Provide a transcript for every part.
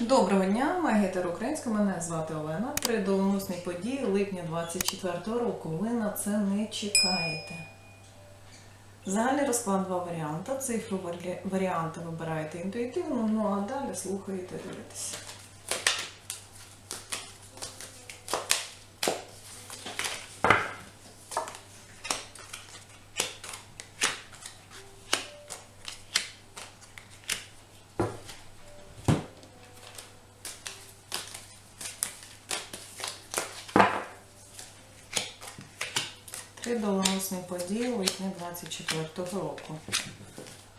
Доброго дня, магітер Українська. Мене звати Олена. Три доленосні події липня 24 року. Ви на це не чекаєте. Загальний розклад два варіанти. Цифру варі- варіанти вибираєте інтуїтивно, ну а далі слухаєте, дивитеся. Три доленосні події липня 24 року.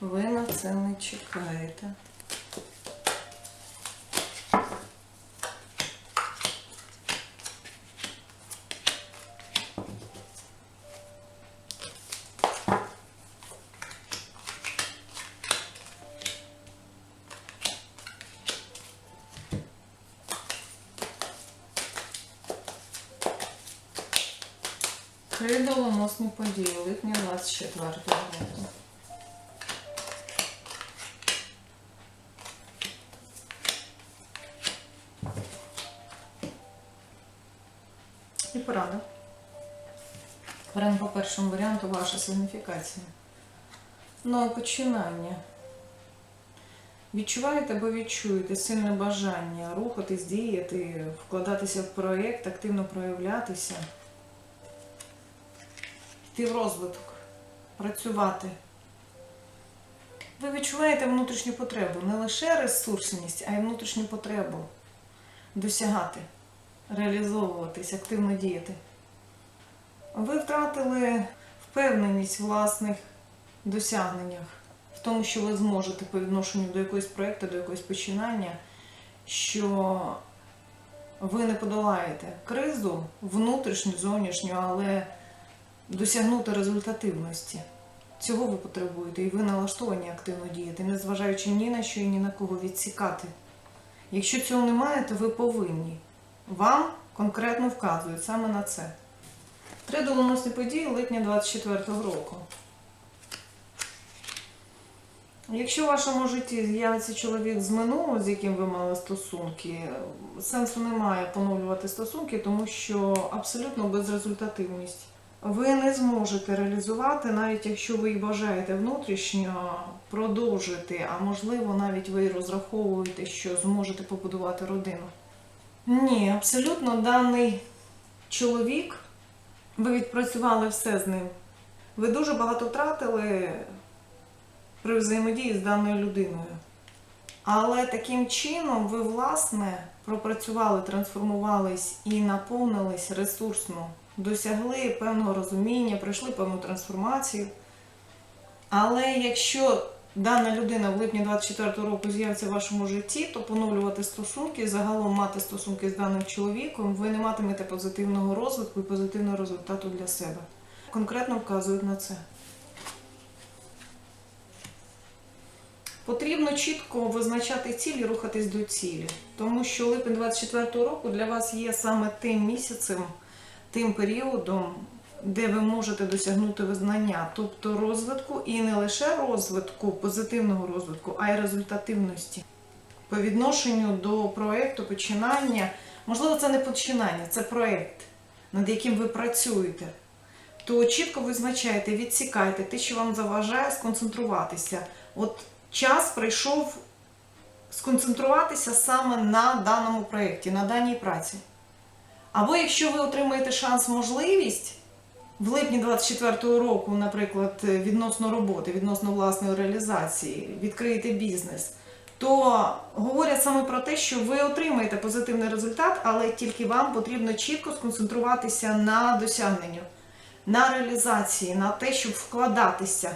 Ви на це не чекаєте. Три доленосні події липня 24 року. І порада. Беремо по першому варіанту ваша сигніфікація. Нове починання. Відчуваєте або відчуєте сильне бажання рухатись, діяти, вкладатися в проєкт, активно проявлятися, йти в розвиток, працювати. Ви відчуваєте внутрішню потребу, не лише ресурсність, а й внутрішню потребу досягати, реалізовуватись, активно діяти. Ви втратили впевненість в власних досягненнях, в тому, що ви зможете по відношенню до якогось проєкту, до якогось починання, що ви не подолаєте кризу внутрішню, зовнішню, але досягнути результативності. Цього ви потребуєте, і ви налаштовані активно діяти, незважаючи ні на що і ні на кого відсікати. Якщо цього немає, то ви повинні. Вам конкретно вказують саме на це. Три доленосні події липня 24-го року. Якщо в вашому житті з'явиться чоловік з минулого, з яким ви мали стосунки, сенсу немає поновлювати стосунки, тому що абсолютно безрезультативність. Ви не зможете реалізувати, навіть якщо ви бажаєте внутрішньо продовжити, а можливо, навіть ви розраховуєте, що зможете побудувати родину. Ні, абсолютно даний чоловік, ви відпрацювали все з ним. Ви дуже багато втратили при взаємодії з даною людиною. Але таким чином ви, власне, пропрацювали, трансформувались і наповнились ресурсно, досягли певного розуміння, пройшли певну трансформацію. Але якщо дана людина в липні 24 року з'явиться в вашому житті, то поновлювати стосунки, загалом мати стосунки з даним чоловіком, ви не матимете позитивного розвитку і позитивного результату для себе. Конкретно вказують на це. Потрібно чітко визначати цілі, рухатись до цілі, тому що липень 24 року для вас є саме тим місяцем, тим періодом, де ви можете досягнути визнання, тобто розвитку і не лише розвитку, позитивного розвитку, а й результативності. По відношенню до проєкту починання, можливо, це не починання, це проєкт, над яким ви працюєте. То чітко визначаєте, відсікайте те, що вам заважає сконцентруватися. От час прийшов сконцентруватися саме на даному проєкті, на даній праці. Або якщо ви отримаєте шанс, можливість в липні 24-го року, наприклад, відносно роботи, відносно власної реалізації, відкриєте бізнес, то говорять саме про те, що ви отримаєте позитивний результат, але тільки вам потрібно чітко сконцентруватися на досягненню, на реалізації, на те, щоб вкладатися.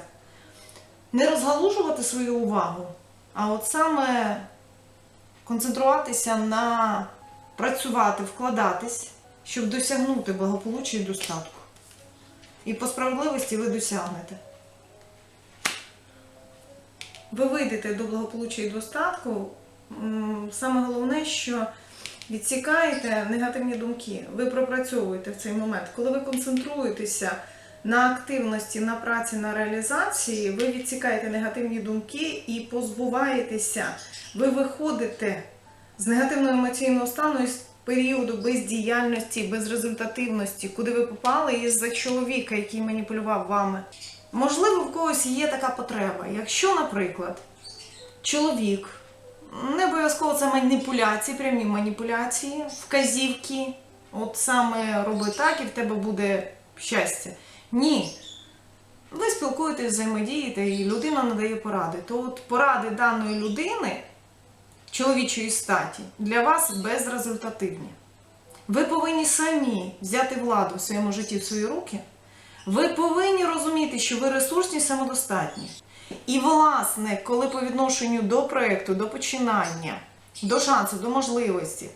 Не розгалужувати свою увагу, а от саме концентруватися на працювати, вкладатись, щоб досягнути благополуччя і достатку. І по справедливості ви досягнете. Ви вийдете до благополуччя і достатку. Саме головне, що відсікаєте негативні думки. Ви пропрацьовуєте в цей момент. Коли ви концентруєтеся на активності, на праці, на реалізації, ви відсікаєте негативні думки і позбуваєтеся, ви виходите з негативного емоційного стану із періоду бездіяльності, безрезультативності, куди ви попали із-за чоловіка, який маніпулював вами. Можливо, в когось є така потреба. Якщо, наприклад, чоловік, не обов'язково це маніпуляції, прямі маніпуляції, вказівки, от саме роби так і в тебе буде щастя. Ні. Ви спілкуєтесь, взаємодієте, і людина надає поради. То от поради даної людини, чоловічої статі, для вас безрезультативні. Ви повинні самі взяти владу в своєму житті в свої руки. Ви повинні розуміти, що ви ресурсні самодостатні. І, власне, коли по відношенню до проєкту, до починання, до шансу, до можливості,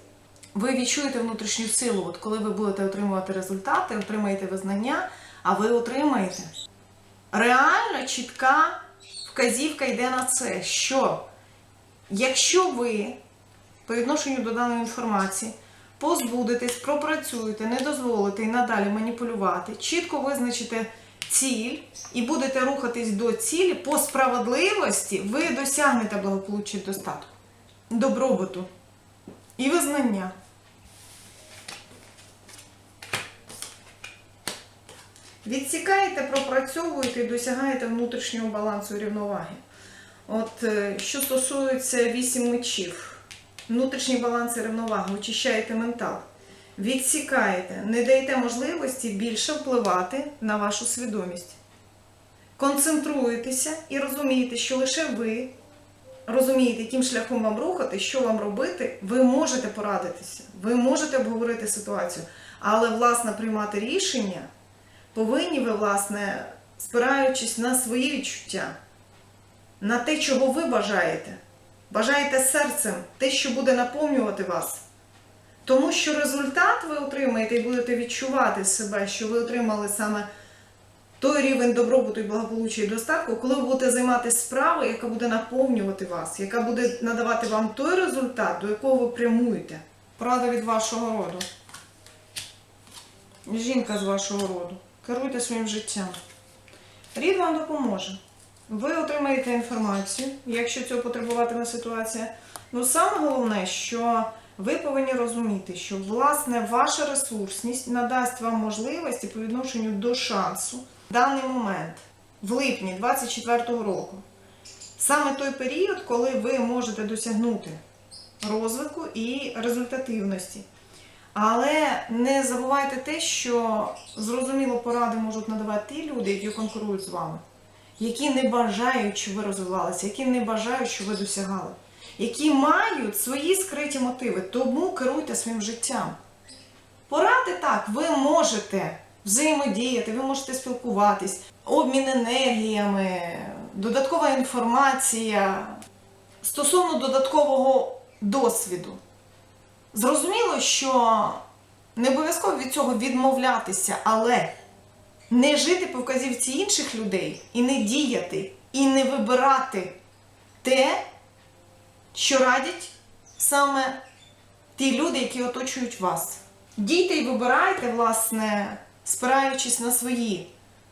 ви відчуєте внутрішню силу, от коли ви будете отримувати результати, отримаєте визнання, а ви отримаєте реально чітка вказівка йде на це, що якщо ви по відношенню до даної інформації позбудетесь, пропрацюєте, не дозволите і надалі маніпулювати, чітко визначите ціль і будете рухатись до цілі по справедливості, ви досягнете благополуччя достатку, добробуту і визнання. Відсікаєте, пропрацьовуєте і досягаєте внутрішнього балансу і рівноваги. От е, що стосується вісім мечів, внутрішній баланс і рівновага, очищаєте ментал, відсікаєте, не даєте можливості більше впливати на вашу свідомість. Концентруєтеся і розумієте, що лише ви розумієте, яким шляхом вам рухати, що вам робити, ви можете порадитися, ви можете обговорити ситуацію, але власне приймати рішення повинні ви, власне, спираючись на свої відчуття, на те, чого ви бажаєте. Бажаєте серцем те, що буде наповнювати вас. Тому що результат ви отримаєте і будете відчувати себе, що ви отримали саме той рівень добробуту і благополуччя і достатку, коли ви будете займатися справою, яка буде наповнювати вас, яка буде надавати вам той результат, до якого ви прямуєте. Порада від вашого роду. Жінка з вашого роду. Керуйте своїм життям. Рід вам допоможе. Ви отримаєте інформацію, якщо цього потребуватиме ситуація. Ну саме головне, що ви повинні розуміти, що власне ваша ресурсність надасть вам можливості по відношенню до шансу в даний момент, в липні 2024 року. Саме той період, коли ви можете досягнути розвитку і результативності. Але не забувайте те, що зрозуміло поради можуть надавати ті люди, які конкурують з вами, які не бажають, щоб ви розвивалися, які не бажають, щоб ви досягали, які мають свої скриті мотиви, тому керуйте своїм життям. Поради так, ви можете взаємодіяти, ви можете спілкуватись, обмін енергіями, додаткова інформація стосовно додаткового досвіду. Зрозуміло, що не обов'язково від цього відмовлятися, але не жити по вказівці інших людей і не діяти, і не вибирати те, що радять саме ті люди, які оточують вас. Дійте і вибирайте, власне, спираючись на свої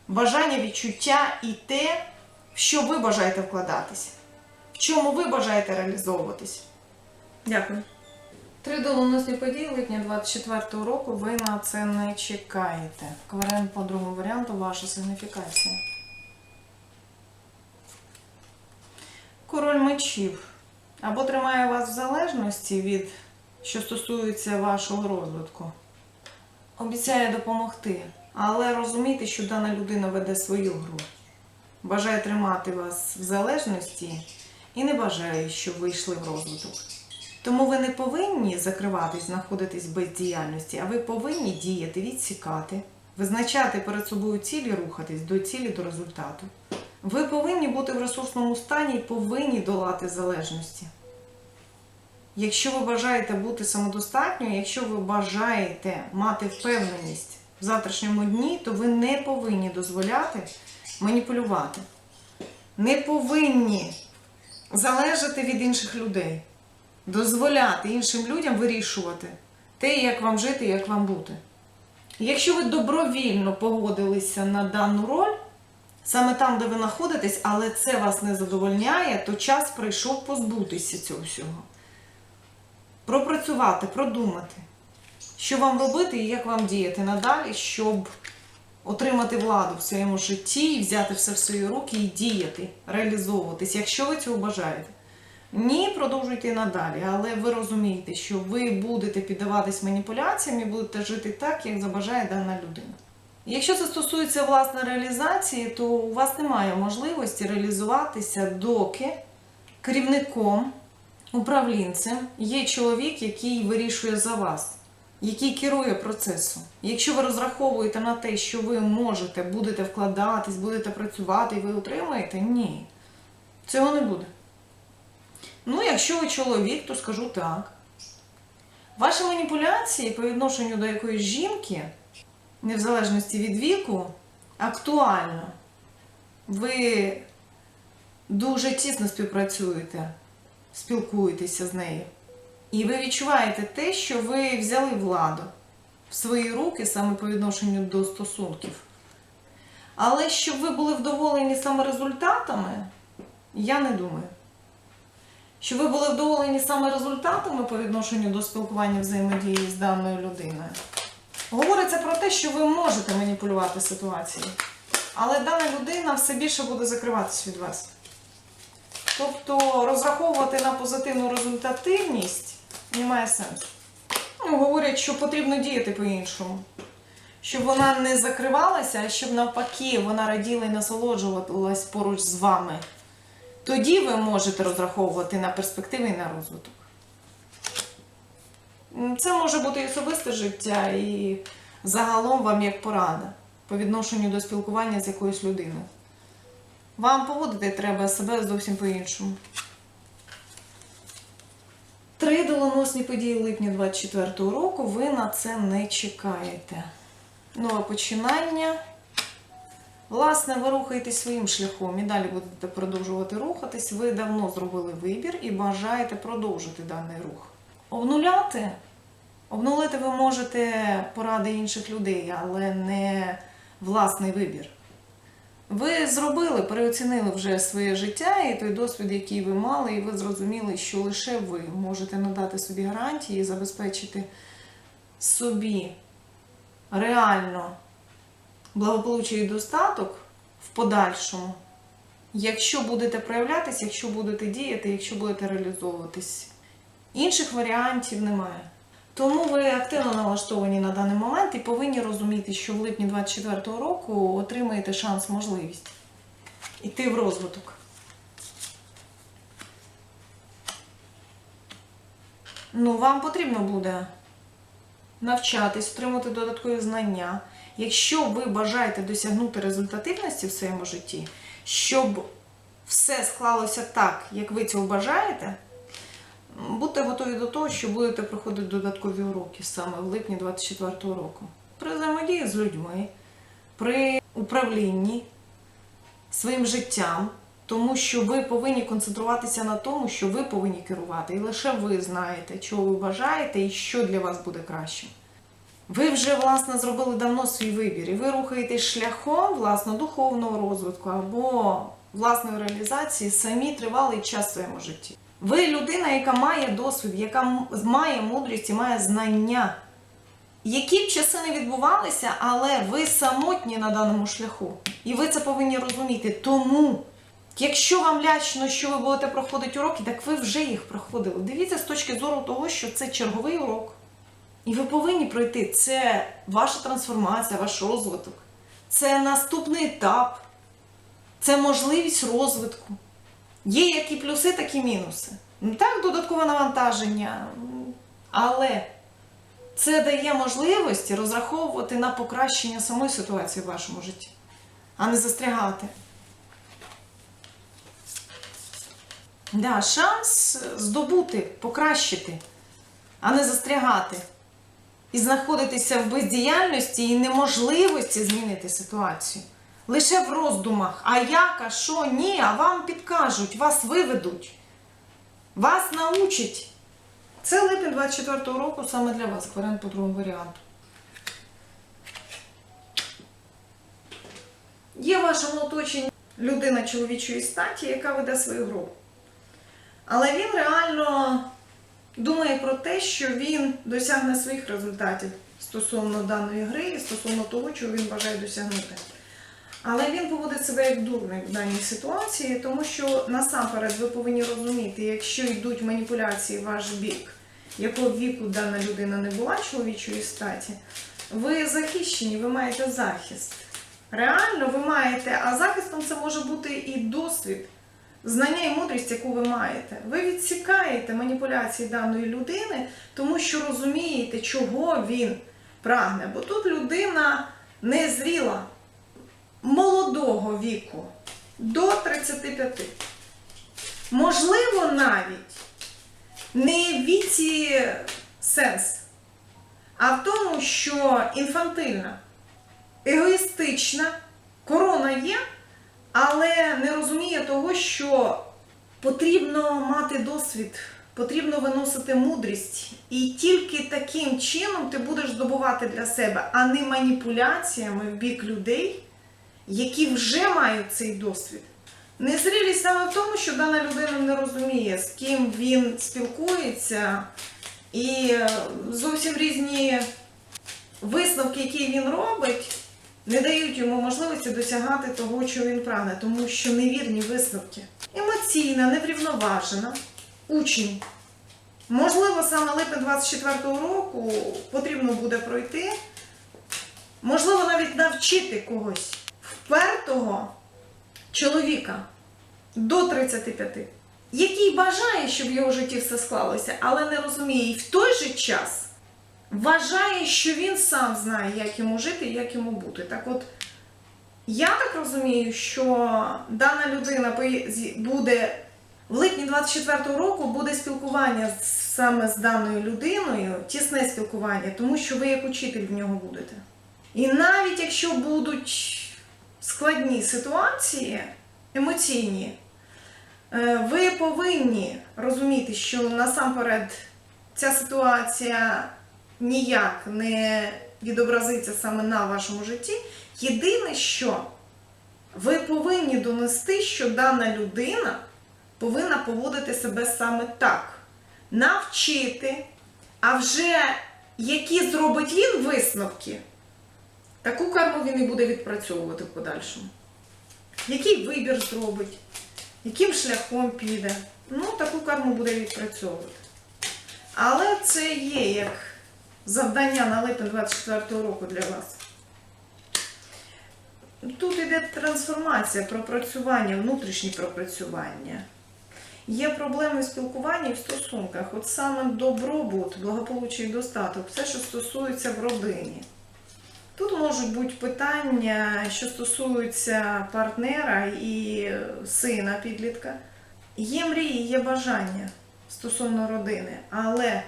бажання, відчуття і те, в що ви бажаєте вкладатися, в чому ви бажаєте реалізовуватись. Дякую. Три доленосні події липня 24 року ви на це не чекаєте. Кварен по другому варіанту ваша сигніфікація. Король мечів. Або тримає вас в залежності від, що стосується вашого розвитку. Обіцяє допомогти. Але розумійте, що дана людина веде свою гру. Бажає тримати вас в залежності і не бажає, щоб ви йшли в розвиток. Тому ви не повинні закриватись, знаходитись в бездіяльності, а ви повинні діяти, відсікати, визначати перед собою цілі, рухатись до цілі, до результату. Ви повинні бути в ресурсному стані і повинні долати залежності. Якщо ви бажаєте бути самодостатньою, якщо ви бажаєте мати впевненість в завтрашньому дні, то ви не повинні дозволяти маніпулювати. Не повинні залежати від інших людей дозволяти іншим людям вирішувати те, як вам жити, як вам бути. Якщо ви добровільно погодилися на дану роль, саме там, де ви знаходитесь, але це вас не задовольняє, то час прийшов позбутися цього всього. пропрацювати, продумати, що вам робити і як вам діяти надалі, щоб отримати владу в своєму житті взяти все в свої руки і діяти, реалізовуватись, якщо ви цього бажаєте. Ні, продовжуйте надалі, але ви розумієте, що ви будете піддаватись маніпуляціям і будете жити так, як забажає дана людина. Якщо це стосується власне реалізації, то у вас немає можливості реалізуватися, доки керівником, управлінцем є чоловік, який вирішує за вас, який керує процесом. Якщо ви розраховуєте на те, що ви можете, будете вкладатись, будете працювати і ви отримаєте, ні. Цього не буде. Ну, якщо ви чоловік, то скажу так. Ваші маніпуляції по відношенню до якоїсь жінки, не в залежності від віку, актуально. Ви дуже тісно співпрацюєте, спілкуєтеся з нею. І ви відчуваєте те, що ви взяли владу в свої руки саме по відношенню до стосунків. Але щоб ви були вдоволені саме результатами, я не думаю. Щоб ви були вдоволені саме результатами по відношенню до спілкування взаємодії з даною людиною. Говориться про те, що ви можете маніпулювати ситуацією, але дана людина все більше буде закриватись від вас. Тобто розраховувати на позитивну результативність немає сенсу. Ну, говорять, що потрібно діяти по-іншому. Щоб вона не закривалася, а щоб навпаки вона раділа і насолоджувалась поруч з вами. Тоді ви можете розраховувати на перспективи і на розвиток. Це може бути і особисте життя, і загалом вам як порада по відношенню до спілкування з якоюсь людиною. Вам поводити треба себе зовсім по-іншому. Три доленосні події липня 24-го року ви на це не чекаєте. Нове починання. Власне, ви рухаєтесь своїм шляхом і далі будете продовжувати рухатись. Ви давно зробили вибір і бажаєте продовжити даний рух. Обнуляти. Обнулити ви можете поради інших людей, але не власний вибір. Ви зробили, переоцінили вже своє життя і той досвід, який ви мали, і ви зрозуміли, що лише ви можете надати собі гарантії і забезпечити собі реально благополуччя і достаток в подальшому, якщо будете проявлятися, якщо будете діяти, якщо будете реалізовуватись. Інших варіантів немає. Тому ви активно налаштовані на даний момент і повинні розуміти, що в липні 24-го року отримаєте шанс, можливість йти в розвиток. Ну, вам потрібно буде навчатись, отримати додаткові знання. Якщо ви бажаєте досягнути результативності в своєму житті, щоб все склалося так, як ви цього бажаєте, будьте готові до того, що будете проходити додаткові уроки саме в липні 24-го року. При взаємодії з людьми, при управлінні своїм життям, тому що ви повинні концентруватися на тому, що ви повинні керувати, і лише ви знаєте, чого ви бажаєте і що для вас буде кращим. Ви вже власне зробили давно свій вибір, і ви рухаєтесь шляхом власне духовного розвитку або власної реалізації самі тривалий час в своєму житті. Ви людина, яка має досвід, яка має мудрість і має знання. Які б часи не відбувалися, але ви самотні на даному шляху. І ви це повинні розуміти. Тому, якщо вам лячно, що ви будете проходити уроки, так ви вже їх проходили. Дивіться з точки зору того, що це черговий урок. І ви повинні пройти. Це ваша трансформація, ваш розвиток. Це наступний етап. Це можливість розвитку. Є як і плюси, так і мінуси. Ну, Так, додаткове навантаження. Але це дає можливості розраховувати на покращення самої ситуації в вашому житті, а не застрягати. Да, шанс здобути, покращити, а не застрягати. І знаходитися в бездіяльності і неможливості змінити ситуацію. Лише в роздумах, а як, а що, ні, а вам підкажуть, вас виведуть, вас научать. Це липень 24-го року саме для вас, варіант по другому варіанту. Є в вашому оточенні людина чоловічої статі, яка веде свою гру. Але він реально думає про те, що він досягне своїх результатів стосовно даної гри і стосовно того, чого він бажає досягнути. Але він поводить себе як дурник в даній ситуації, тому що насамперед ви повинні розуміти, якщо йдуть маніпуляції в ваш бік, якого віку дана людина не була чоловічої статі, ви захищені, ви маєте захист. Реально ви маєте, а захистом це може бути і досвід, знання і мудрість, яку ви маєте. Ви відсікаєте маніпуляції даної людини, тому що розумієте, чого він прагне. Бо тут людина незріла, молодого віку до 35. Можливо, навіть не в віці сенс, а в тому, що інфантильна, егоїстична, корона є, але не розуміє того, що потрібно мати досвід, потрібно виносити мудрість. І тільки таким чином ти будеш здобувати для себе, а не маніпуляціями в бік людей, які вже мають цей досвід. Незрілість саме в тому, що дана людина не розуміє, з ким він спілкується, і е, зовсім різні висновки, які він робить, не дають йому можливості досягати того, що він прагне, тому що невірні висновки. Емоційна, неврівноважена, учень. Можливо, саме липень 24-го року потрібно буде пройти, можливо, навіть навчити когось впертого чоловіка до 35, який бажає, щоб в його житті все склалося, але не розуміє і в той же час вважає, що він сам знає, як йому жити і як йому бути. Так от, я так розумію, що дана людина буде в липні 24-го року буде спілкування саме з даною людиною, тісне спілкування, тому що ви як учитель в нього будете. І навіть якщо будуть складні ситуації, емоційні, е, ви повинні розуміти, що насамперед ця ситуація ніяк не відобразиться саме на вашому житті. Єдине, що ви повинні донести, що дана людина повинна поводити себе саме так, навчити, а вже які зробить він висновки, таку карму він і буде відпрацьовувати в подальшому. Який вибір зробить, яким шляхом піде. Ну, таку карму буде відпрацьовувати. Але це є як завдання на липень 24 року для вас. Тут йде трансформація, пропрацювання, внутрішні пропрацювання. Є проблеми в спілкуванні і в стосунках. От саме добробут, благополуччя і достаток, все, що стосується в родині. Тут можуть бути питання, що стосуються партнера і сина підлітка. Є мрії, є бажання стосовно родини, але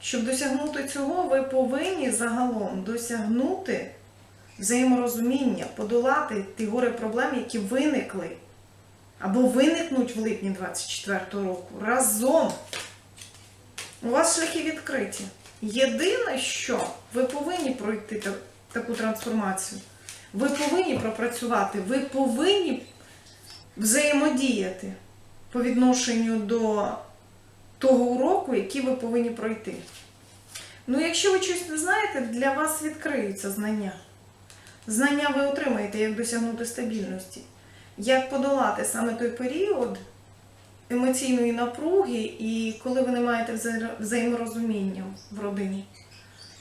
щоб досягнути цього, ви повинні загалом досягнути взаєморозуміння, подолати ті гори проблем, які виникли або виникнуть в липні 24 року разом. У вас шляхи відкриті. Єдине, що ви повинні пройти таку трансформацію, ви повинні пропрацювати, ви повинні взаємодіяти по відношенню до того уроку, який ви повинні пройти. Ну, якщо ви щось не знаєте, для вас відкриються знання. Знання ви отримаєте, як досягнути стабільності, як подолати саме той період емоційної напруги і коли ви не маєте взаєморозуміння в родині.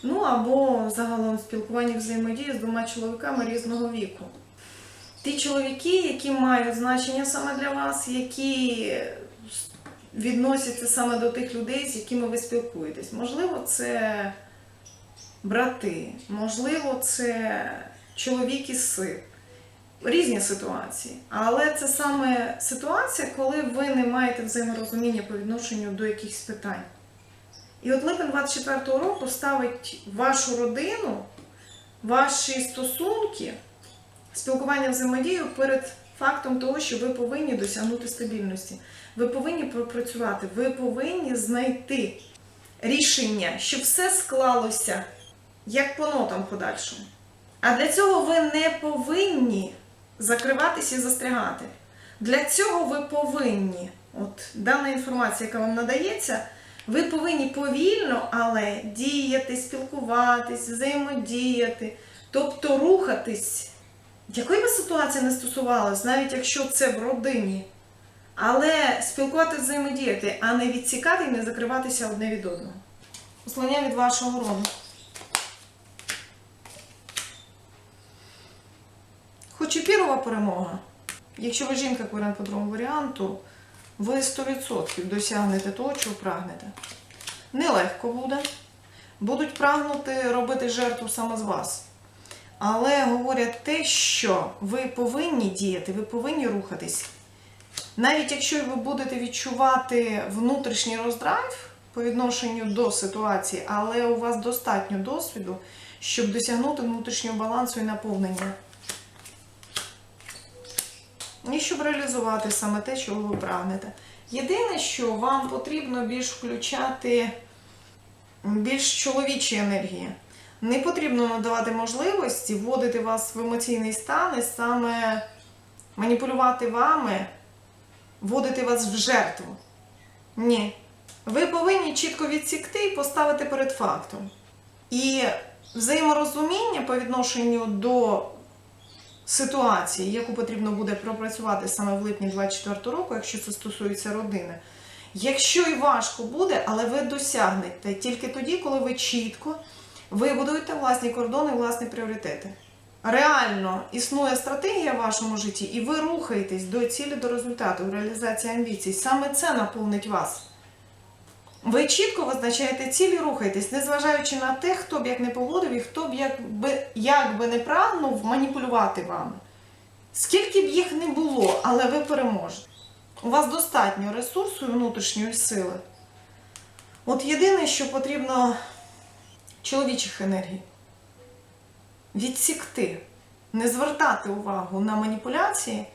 Ну або загалом спілкування взаємодії з двома чоловіками різного віку. Ті чоловіки, які мають значення саме для вас, які відносяться саме до тих людей, з якими ви спілкуєтесь. Можливо, це брати, можливо, це чоловік і син. Різні ситуації. Але це саме ситуація, коли ви не маєте взаєморозуміння по відношенню до якихось питань. І от липень 24-го року ставить вашу родину, ваші стосунки, спілкування взаємодію перед фактом того, що ви повинні досягнути стабільності. Ви повинні пропрацювати, ви повинні знайти рішення, щоб все склалося як по нотам подальшому. А для цього ви не повинні закриватися і застрягати. Для цього ви повинні, от дана інформація, яка вам надається, Ви повинні повільно, але діяти, спілкуватись, взаємодіяти, тобто рухатись. Якої би ситуації не стосувалась, навіть якщо це в родині. Але спілкуватися, взаємодіяти, а не відсікати і не закриватися одне від одного. Послання від вашого роду. Хоч і пірова перемога. Якщо ви жінка варіант по другому варіанту, ви 100% досягнете того, чого прагнете. Нелегко буде. Будуть прагнути робити жертву саме з вас. Але говорять те, що ви повинні діяти, ви повинні рухатись. Навіть якщо ви будете відчувати внутрішній роздрайв по відношенню до ситуації, але у вас достатньо досвіду, щоб досягнути внутрішнього балансу і наповнення. І щоб реалізувати саме те, чого ви прагнете. Єдине, що вам потрібно більш включати більш чоловічі енергії. Не потрібно надавати можливості вводити вас в емоційний стан і саме маніпулювати вами, вводити вас в жертву. Ні. Ви повинні чітко відсікти і поставити перед фактом. І взаєморозуміння по відношенню до ситуації, яку потрібно буде пропрацювати саме в липні 24 року, якщо це стосується родини. Якщо і важко буде, але ви досягнете тільки тоді, коли ви чітко вибудуєте власні кордони, власні пріоритети. Реально існує стратегія в вашому житті, і ви рухаєтесь до цілі, до результату, в реалізації амбіцій. Саме це наповнить вас. Ви чітко визначаєте цілі, рухаєтесь, незважаючи на те, хто б як не поводив і хто б як би, як би не прагнув маніпулювати вами. Скільки б їх не було, але ви переможете. У вас достатньо ресурсу і внутрішньої сили. От єдине, що потрібно чоловічих енергій відсікти, не звертати увагу на маніпуляції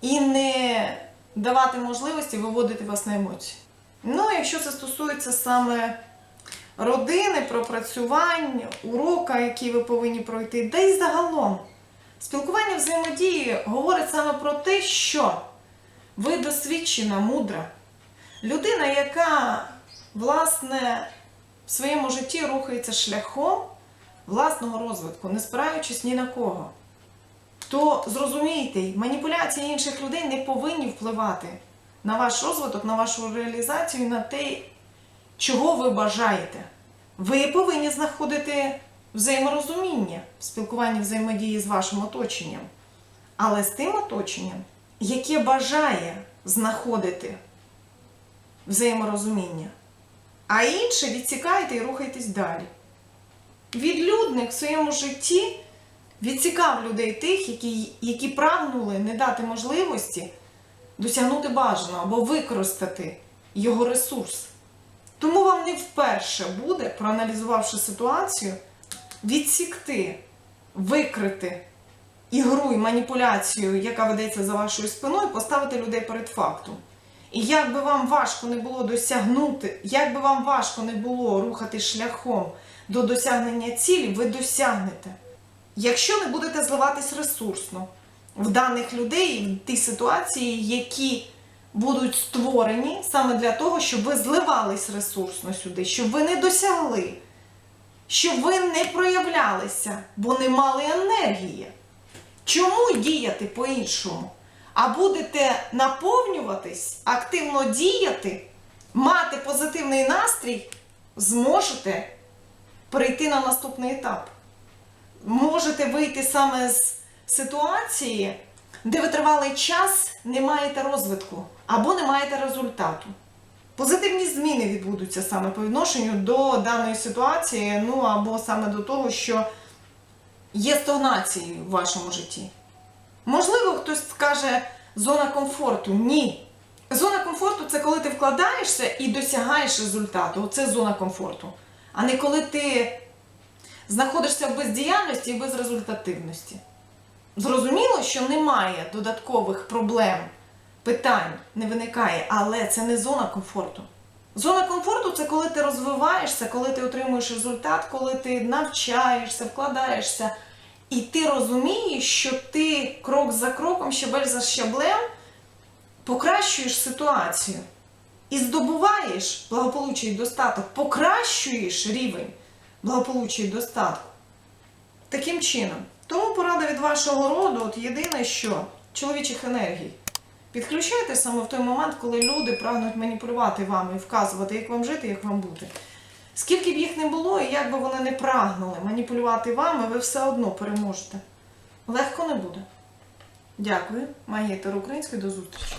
і не давати можливості виводити вас на емоції. Ну, якщо це стосується саме родини, пропрацювань, урока, які ви повинні пройти, да й загалом. Спілкування взаємодії говорить саме про те, що ви досвідчена, мудра. Людина, яка, власне, в своєму житті рухається шляхом власного розвитку, не спираючись ні на кого. То зрозумійте, маніпуляції інших людей не повинні впливати на ваш розвиток, на вашу реалізацію, на те, чого ви бажаєте. Ви повинні знаходити взаєморозуміння в спілкуванні взаємодії з вашим оточенням, але з тим оточенням, яке бажає знаходити взаєморозуміння, а інше відсікайте і рухайтесь далі. Відлюдник в своєму житті відсікав людей тих, які, які прагнули не дати можливості досягнути бажаного або використати його ресурс. Тому вам не вперше буде, проаналізувавши ситуацію, відсікти, викрити ігру і маніпуляцію, яка ведеться за вашою спиною, поставити людей перед фактом. І як би вам важко не було досягнути, як би вам важко не було рухати шляхом до досягнення цілі, ви досягнете. Якщо не будете зливатись ресурсно в даних людей, в ті ситуації, які будуть створені саме для того, щоб ви зливались ресурсно сюди, щоб ви не досягли, щоб ви не проявлялися, бо не мали енергії. Чому діяти по-іншому? А будете наповнюватись, активно діяти, мати позитивний настрій, зможете перейти на наступний етап. Можете вийти саме з ситуації, де ви тривалий час не маєте розвитку або не маєте результату. Позитивні зміни відбудуться саме по відношенню до даної ситуації, ну або саме до того, що є стагнації в вашому житті. Можливо, хтось скаже зона комфорту. Ні. Зона комфорту це коли ти вкладаєшся і досягаєш результату. Оце зона комфорту. А не коли ти знаходишся в бездіяльності і безрезультативності. Зрозуміло, що немає додаткових проблем, питань не виникає, але це не зона комфорту. Зона комфорту це коли ти розвиваєшся, коли ти отримуєш результат, коли ти навчаєшся, вкладаєшся, і ти розумієш, що ти крок за кроком, щабель за щаблем покращуєш ситуацію. І здобуваєш благополуччя і достаток, покращуєш рівень благополуччя і достатку. Таким чином. Тому порада від вашого роду, от єдине, що чоловічих енергій. Підключайте саме в той момент, коли люди прагнуть маніпулювати вами і вказувати, як вам жити, як вам бути. Скільки б їх не було, і як би вони не прагнули маніпулювати вами, ви все одно переможете. Легко не буде. Дякую. Магія Української, до зустрічі.